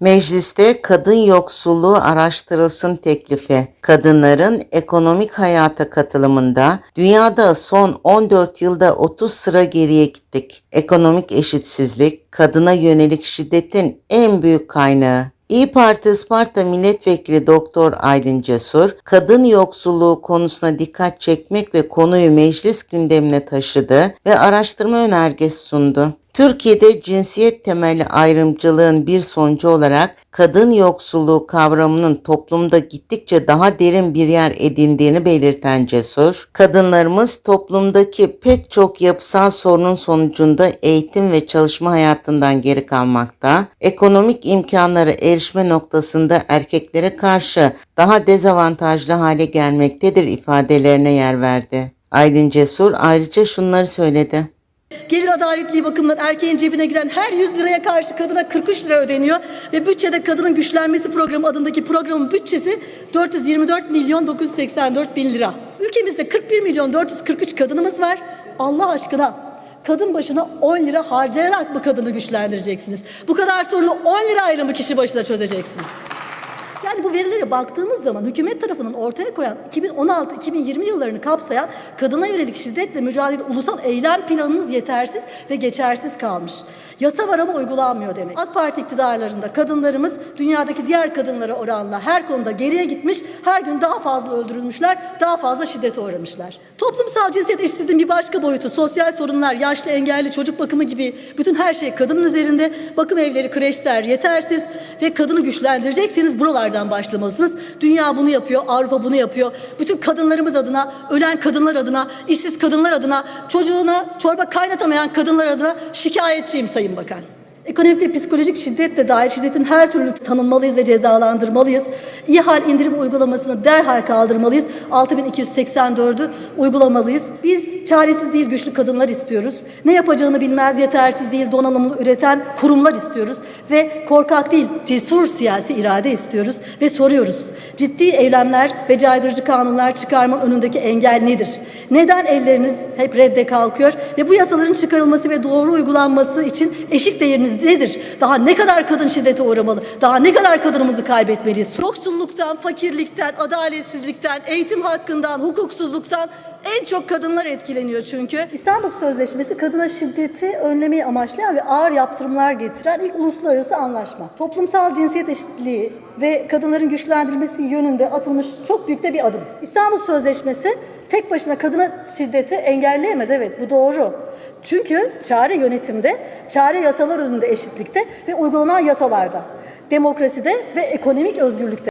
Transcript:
Mecliste kadın yoksulluğu araştırılsın teklifi. Kadınların ekonomik hayata katılımında dünyada son 14 yılda 30 sıra geriye gittik. Ekonomik eşitsizlik kadına yönelik şiddetin en büyük kaynağı. İyi Parti Isparta Milletvekili Doktor Aylin Cesur, kadın yoksulluğu konusuna dikkat çekmek ve konuyu meclis gündemine taşıdı ve araştırma önergesi sundu. Türkiye'de cinsiyet temelli ayrımcılığın bir sonucu olarak kadın yoksulluğu kavramının toplumda gittikçe daha derin bir yer edindiğini belirten Cesur, kadınlarımız toplumdaki pek çok yapısal sorunun sonucunda eğitim ve çalışma hayatından geri kalmakta, ekonomik imkanlara erişme noktasında erkeklere karşı daha dezavantajlı hale gelmektedir ifadelerine yer verdi. Aylin Cesur ayrıca şunları söyledi. Gelir adaletliği bakımından erkeğin cebine giren her 100 liraya karşı kadına 43 lira ödeniyor ve bütçede kadının güçlenmesi programı adındaki programın bütçesi 424 milyon 984 bin lira. Ülkemizde 41 milyon 443 kadınımız var. Allah aşkına kadın başına 10 lira harcayarak mı kadını güçlendireceksiniz? Bu kadar sorunu 10 lirayla mı kişi başına çözeceksiniz? Yani bu verilere baktığımız zaman hükümet tarafının ortaya koyan 2016-2020 yıllarını kapsayan kadına yönelik şiddetle mücadele ulusal eylem planınız yetersiz ve geçersiz kalmış. Yasa var ama uygulanmıyor demek. AK Parti iktidarlarında kadınlarımız dünyadaki diğer kadınlara oranla her konuda geriye gitmiş, her gün daha fazla öldürülmüşler, daha fazla şiddete uğramışlar. Toplumsal cinsiyet eşitsizliğinin bir başka boyutu sosyal sorunlar, yaşlı, engelli, çocuk bakımı gibi bütün her şey kadının üzerinde. Bakım evleri, kreşler yetersiz ve kadını güçlendirecekseniz buralardan başlamalısınız. Dünya bunu yapıyor, Avrupa bunu yapıyor. Bütün kadınlarımız adına, ölen kadınlar adına, işsiz kadınlar adına, çocuğuna çorba kaynatamayan kadınlar adına şikayetçiyim Sayın Bakan. Ekonomik ve psikolojik şiddet de dahil şiddetin her türlü tanınmalıyız ve cezalandırmalıyız. İyi hal indirim uygulamasını derhal kaldırmalıyız. 6284'ü uygulamalıyız. Biz çaresiz değil güçlü kadınlar istiyoruz. Ne yapacağını bilmez yetersiz değil donanımlı üreten kurumlar istiyoruz. Ve korkak değil cesur siyasi irade istiyoruz. Ve soruyoruz. Ciddi eylemler ve caydırıcı kanunlar çıkarma önündeki engel nedir? Neden elleriniz hep redde kalkıyor? Ve bu yasaların çıkarılması ve doğru uygulanması için eşik değeriniz nedir? Daha ne kadar kadın şiddete uğramalı? Daha ne kadar kadınımızı kaybetmeliyiz? Yoksulluktan, fakirlikten, adaletsizlikten, eğitim hakkından, hukuksuzluktan en çok kadınlar etkileniyor çünkü. İstanbul Sözleşmesi kadına şiddeti önlemeyi amaçlayan ve ağır yaptırımlar getiren ilk uluslararası anlaşma. Toplumsal cinsiyet eşitliği ve kadınların güçlendirilmesi yönünde atılmış çok büyük de bir adım. İstanbul Sözleşmesi tek başına kadına şiddeti engelleyemez. Evet bu doğru. Çünkü çare yönetimde, çare yasalar önünde eşitlikte ve uygulanan yasalarda, demokraside ve ekonomik özgürlükte.